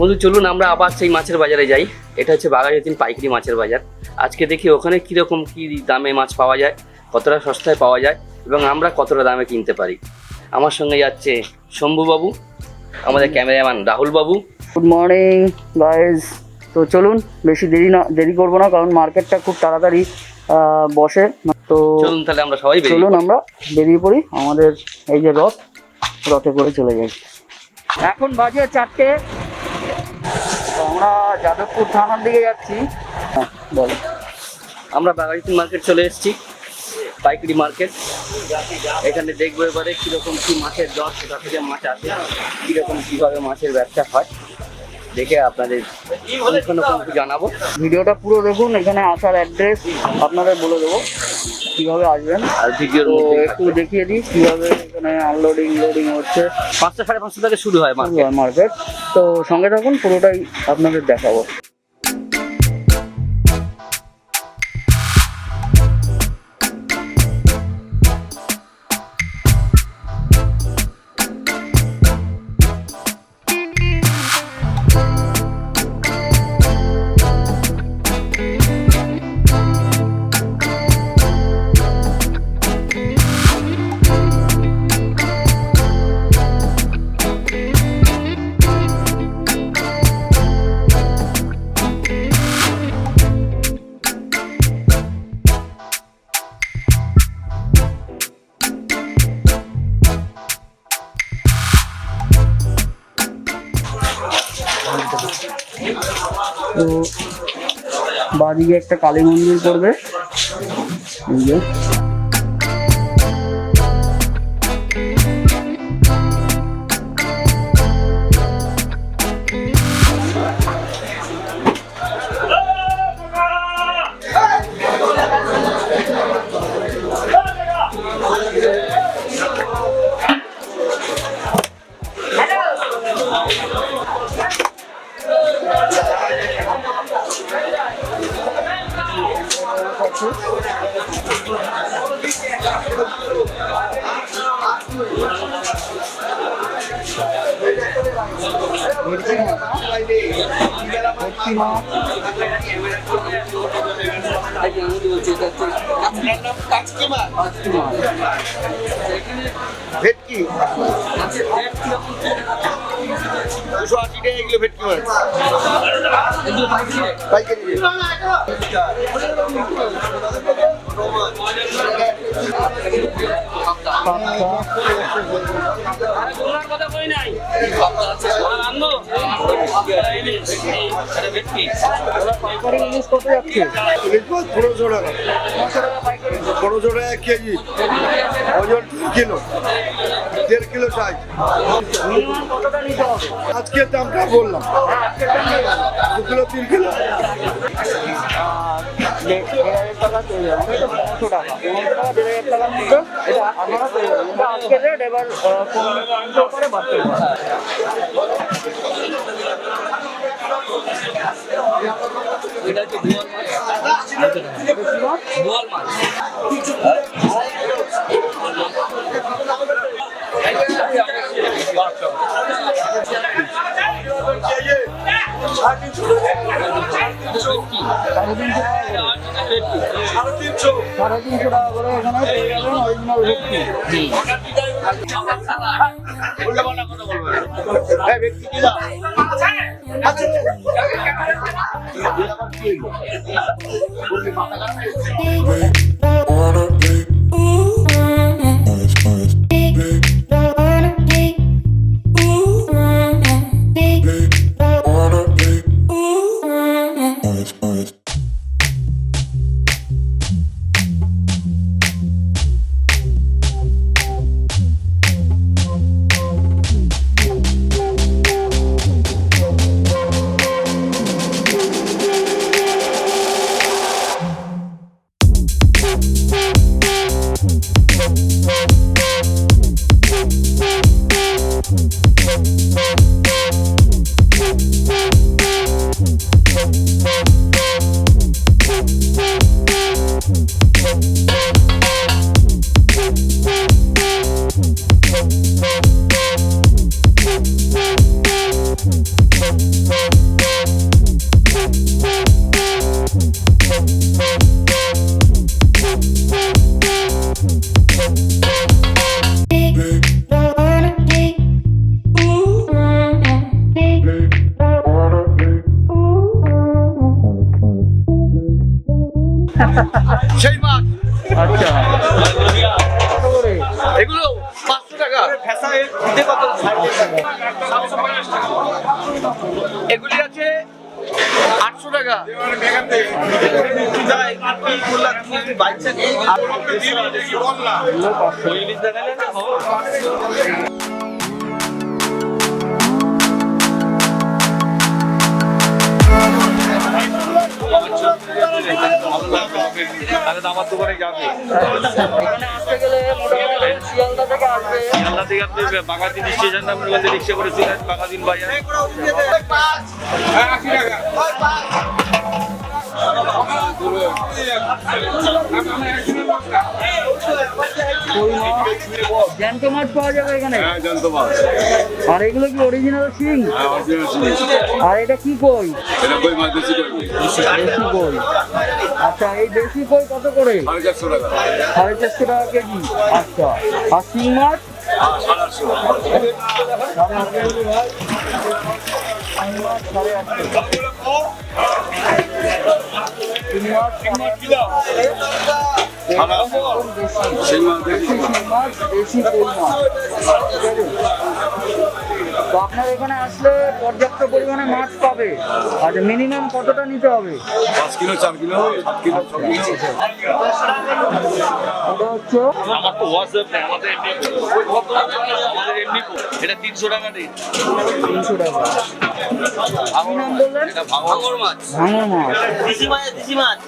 বন্ধু চলুন আমরা আবার সেই মাছের বাজারে যাই। এটা হচ্ছে বাঘাযতীন পাইকারি মাছের বাজার। আজকে দেখি ওখানে কীরকম কী দামে মাছ পাওয়া যায় কতটা সস্তায় পাওয়া যায় এবং আমরা কতটা দামে কিনতে পারি। আমার সঙ্গে যাচ্ছে শম্ভুবাবু আমাদের ক্যামেরাম্যান রাহুল বাবু গুড মর্নিং গাইজ তো চলুন বেশি দেরি না দেরি করব না কারণ মার্কেটটা খুব তাড়াতাড়ি বসে। তো চলুন তাহলে আমরা সবাই চলুন আমরা বেরিয়ে পড়ি। আমাদের এই যে রথ রথে করে চলে যাই। এখন বাজে চারটে। যাদবপুর থানার দিকে যাচ্ছি। হ্যাঁ বলো। আমরা বাঘাযতীন মার্কেট চলে এসেছি পাইকারি মার্কেট। এখানে দেখব এবারে কীরকম কী মাছের দর কোথা থেকে মাছ আসে কীরকম কীভাবে মাছের ব্যবসা হয় দেখে আপনাদের কোনো জানাব। ভিডিওটা পুরো দেখুন এখানে আসার অ্যাড্রেস আপনাদের বলে দেবো। কীভাবে আসবেন? আর ভিডিওর মধ্যে একটু দেখিয়ে দিই কীভাবে এখানে আনলোডিং লোডিং হচ্ছে। পাঁচটা সাড়ে পাঁচটা থেকে শুরু হয় মার্কেট মার্কেট তো সঙ্গে থাকুন পুরোটাই আপনাদের দেখাবো। বাদিকে একটা কালী মন্দির পড়বে এই যে। ভেটকি। দুশো আশি টাকা এগুলো ভেটকি মাছ। পাইকারি পনেরোশো টাকা পনেরোশো টাকা এক কেজি, ওজন কিলো, দেড় কিলো হবে আজকের দামটা বললাম। দু কিলো, তিন কিলো। আজকের রেট এবার এটা হচ্ছে বোয়াল মাছ বোয়াল মাছ সাড়ে তিনশো টাকা করে সাড়ে তিনশো টাকা করে এখানে। পেয়ে যাবেন অরিজিনাল ভেটকি ভেটকি কি দাম wanna be সেই মাছ। আচ্ছা। কত এগুলো পাঁচশো টাকা। এগুলি আছে আটশো টাকা। তাহলে আমার দোকানে যাবে। আসতে গেলে শিয়ালদা থেকে আসবে শিয়ালদা থেকে আপনি বাগাদিন স্টেশন আপনি ওখান থেকে রিক্সা করেছিলেন বাগাদিন বাজার। কই মাছ জ্যান্ত মাছ পাওয়া যাবে এখানে? হ্যাঁ আর এগুলো কি অরিজিনাল শিং? হ্যাঁ আর এটা কি কই? দেশি কই? আচ্ছা এই দেশি কই কত করে? সাড়ে চারশো টাকা। কেজি। আচ্ছা আর শিং মাছ? সাড়ে আটশো। শিং মাছ সাড়ে তো আপনার এখানে আসলে পর্যাপ্ত পরিমাণে মাছ পাবে। আচ্ছা মিনিমাম কতটা নিতে হবে? পাঁচ কিলো চার কিলো সাত কিলো ওটা হচ্ছে আমার তো হোয়াটসঅ্যাপ নেই আমাদের এমনি আমাদের এমনি এটা তিনশো টাকা দিন। তিনশো টাকা। কি নাম বললেন? ভাঙর মাছ। ভাঙা মাছ। দেশি মাছ দেশি মাছ।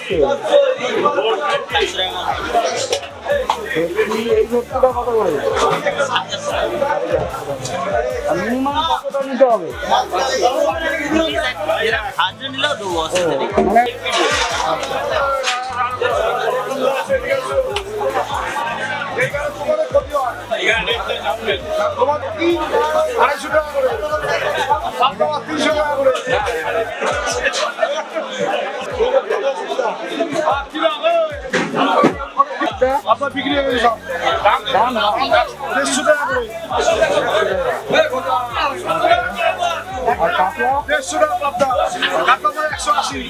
কি মিনিমাম কতটা নিতে হবে? আড়াইশো টাকা করে। দেড়শো টাকা পাবদা কাতলা মাছ একশো আশি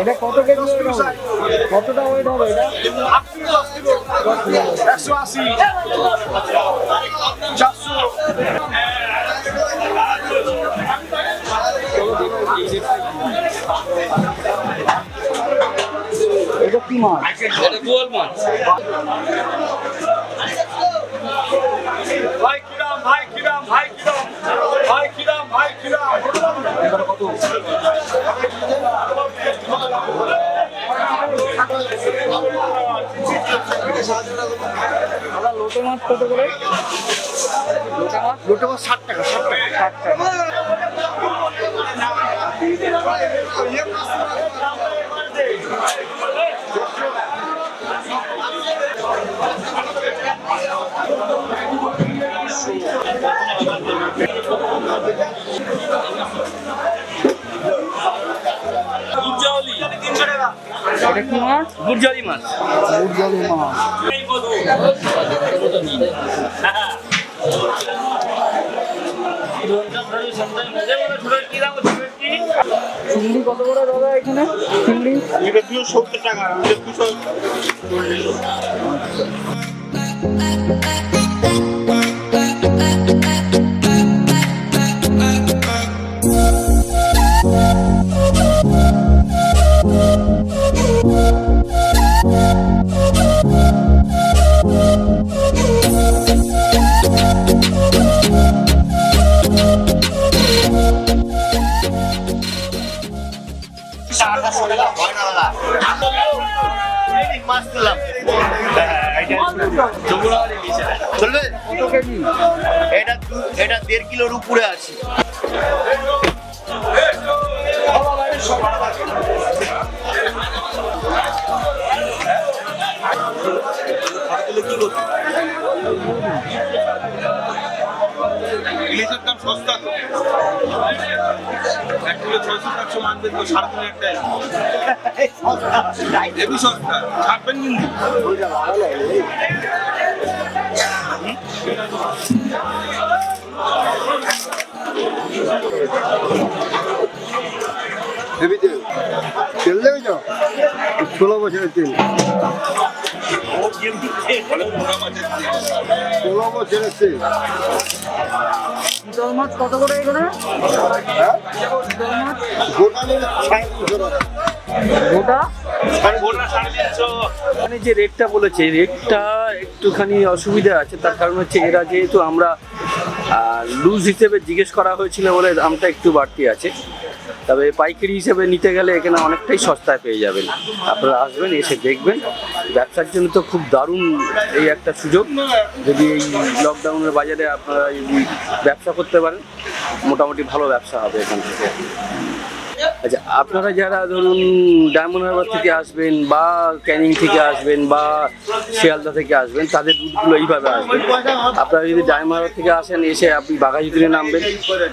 এটা কত কেজি ওয়েট হবে কতটা ওয়েট হবে এটা আট কিলো দশ কিলো একশো আশি চারশো এটা কি মাছ? বোয়াল মাছ। ভাই কিরাম ভাই কিরাম ভাই কিরাম ভাই কিরাম ভাই কিরাম। দাদা লোটে মাছ কত করে? লোটে মাছ? লোটে মাছ ষাট টাকা ষাট টাকা। ষাট টাকা। এটা কি মাছ। গুরজালি মাছ গুড়জালি মাছ চিংড়ি কত করে দাদা এখানে? চিংড়ি? এটা দুশো সত্তর টাকা দুশো এটা এটা দেড় কিলোর উপরে আছে ইলিশের দাম সস্তা তো। এক কিলো ছয়শো সাতশো মাছ বেচবো সাড়ে তিন হাজার টাকা হেবি সস্তা ছাড়বেন কিন্তু হেবি তেল তেল দেখেছ ষোলো বছরের তেল ষোলো বছরের তেল এখানে? যে রেটটা বলেছে রেটটা একটুখানি অসুবিধা আছে, তার কারণ হচ্ছে এরা যেহেতু আমরা লুজ হিসেবে জিজ্ঞেস করা হয়েছিল বলে দামটা একটু বাড়তি আছে। তবে পাইকারি হিসেবে নিতে গেলে এখানে অনেকটাই সস্তায় পেয়ে যাবেন। আপনারা আসবেন, এসে দেখবেন। ব্যবসার জন্য তো খুব দারুণ এই একটা সুযোগ। যদি এই লকডাউনের বাজারে আপনারা ব্যবসা করতে পারেন, মোটামুটি ভালো ব্যবসা হবে এখান থেকে। আচ্ছা আপনারা যারা ধরুন ডায়মন্ড হারবার থেকে আসবেন বা ক্যানিং থেকে আসবেন বা শিয়ালদা থেকে আসবেন, তাদের দুধগুলো এইভাবে আসবেন আপনারা যদি ডায়মন্ড হারবার থেকে আসেন, এসে আপনি বাঘাযতীনে নামবেন।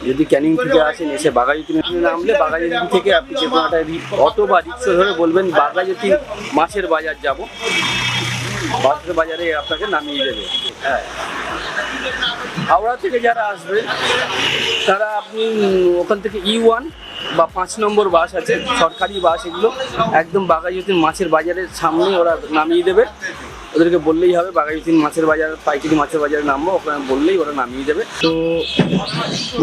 যদি ক্যানিং থেকে আসেন, এসে বাঘাযতীনে নামলে বাঘাযতীন থেকে আপনি যে কোনো একটা অটো বা রিক্সা ধরে বলবেন বাঘাযতীন মাছের বাজার যাব। মাছের বাজারে আপনাকে নামিয়ে দেবে। হ্যাঁ হাওড়া থেকে যারা আসবে তারা আপনি ওখান থেকে ই ওয়ান বা পাঁচ নম্বর বাস আছে, সরকারি বাস এগুলো। একদম বাঘাযতীন মাছের বাজারের সামনে ওরা নামিয়ে দেবে। ওদেরকে বললেই হবে, বাঘাযতীন মাছের বাজার, পাইকারি মাছের বাজারে নামবো, ওখানে বললেই ওরা নামিয়ে দেবে। তো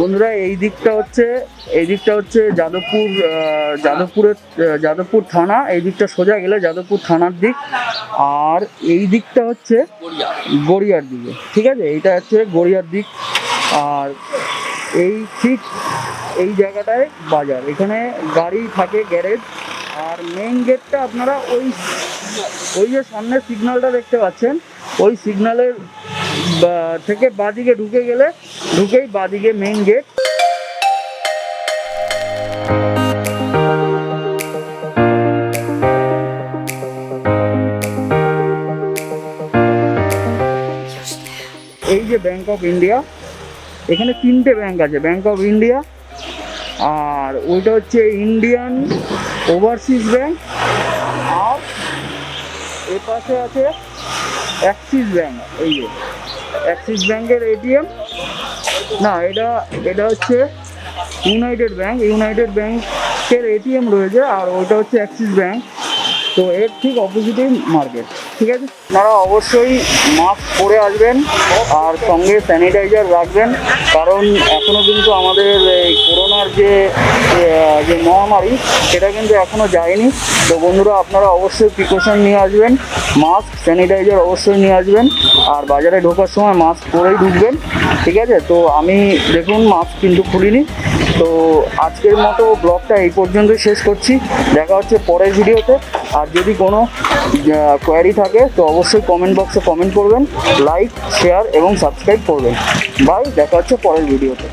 বন্ধুরা, এই দিকটা হচ্ছে, এই দিকটা হচ্ছে যাদবপুর যাদবপুরের যাদবপুর থানা। এই দিকটা সোজা গেলে যাদবপুর থানার দিক। আর এই দিকটা হচ্ছে গড়িয়ার দিকে, ঠিক আছে? এইটা হচ্ছে গড়িয়ার দিক। আর এই ঠিক এই জায়গাটায় বাজার। এখানে গাড়ি থাকে গ্যারেজ আর মেইন গেটটা আপনারা ওই ওই যে সামনে সিগন্যালটা দেখতে পাচ্ছেন, ওই সিগন্যালের থেকে বাদিকে ঢুকে গেলে, ঢুকেই বাদিকে মেইন গেট এই যে ব্যাংক অফ ইন্ডিয়া এখানে তিনটে ব্যাংক আছে ব্যাংক অফ ইন্ডিয়া আর ওইটা হচ্ছে ইন্ডিয়ান ওভারসিজ ব্যাংক আর এ পাশে আছে অ্যাক্সিস ব্যাংক এই যে অ্যাক্সিস ব্যাংকের এটিএম না, এটা এটা হচ্ছে ইউনাইটেড ব্যাংক ইউনাইটেড ব্যাংকের এটিএম রয়েছে, আর ওইটা হচ্ছে অ্যাক্সিস ব্যাংক তো এর ঠিক অপোজিটেই মার্কেট ঠিক আছে? আপনারা অবশ্যই মাস্ক পরে আসবেন আর সঙ্গে স্যানিটাইজার রাখবেন। কারণ এখনও কিন্তু আমাদের এই করোনার যে যে মহামারী, সেটা কিন্তু এখনও যায়নি। তো বন্ধুরা, আপনারা অবশ্যই প্রিকশন নিয়ে আসবেন। মাস্ক স্যানিটাইজার অবশ্যই নিয়ে আসবেন। আর বাজারে ঢোকার সময় মাস্ক পরেই ঢুকবেন। ঠিক আছে? তো আমি দেখুন মাস্ক কিন্তু খুলিনি। তো আজকের মতো ব্লগটা এই পর্যন্তই শেষ করছি। দেখা হচ্ছে পরের ভিডিওতে আর যদি কোনো কোয়ারি থাকে, তো অবশ্যই কমেন্ট বক্সে কমেন্ট করবেন লাইক শেয়ার এবং সাবস্ক্রাইব করবেন। বাই দেখা হচ্ছে পরের ভিডিওতে